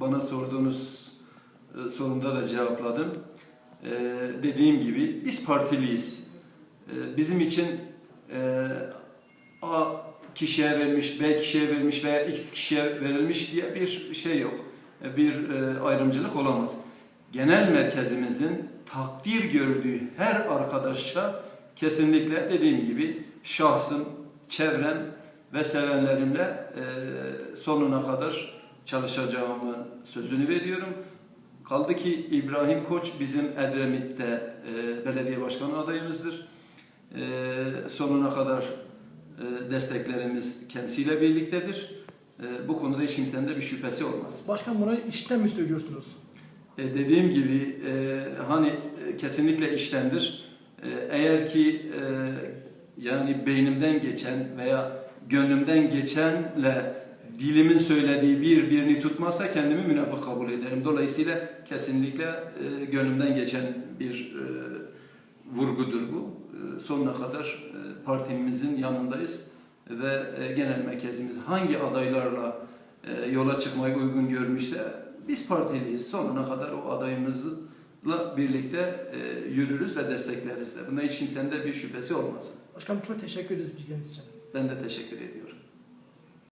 bana sorduğunuz e, sorumda da cevapladım. E, dediğim gibi biz partiliyiz. E, bizim için e, A kişiye verilmiş, B kişiye verilmiş veya X kişiye verilmiş diye bir şey yok. Bir ayrımcılık olamaz. Genel merkezimizin takdir gördüğü her arkadaşa kesinlikle dediğim gibi şahsım, çevrem ve sevenlerimle sonuna kadar çalışacağımı sözünü veriyorum. Kaldı ki İbrahim Koç bizim Edremit'te e, belediye başkanı adayımızdır. E, sonuna kadar e, desteklerimiz kendisiyle birliktedir. E, bu konuda hiç kimsenin de bir şüphesi olmaz. Başkan bunu işten mi söylüyorsunuz? E, dediğim gibi e, hani e, kesinlikle iştendir. E, eğer ki e, yani beynimden geçen veya gönlümden geçenle dilimin söylediği bir birini tutmazsa kendimi münafık kabul ederim. Dolayısıyla kesinlikle e, gönlümden geçen bir e, vurgudur bu. E, sonuna kadar e, partimizin yanındayız ve e, genel merkezimiz hangi adaylarla e, yola çıkmayı uygun görmüşse biz partiliyiz. Sonuna kadar o adayımızla birlikte e, yürürüz ve destekleriz de. Bunda hiç kimsenin de bir şüphesi olmasın. Başkanım çok teşekkür ederiz bilgileriniz için. Ben de teşekkür ediyorum.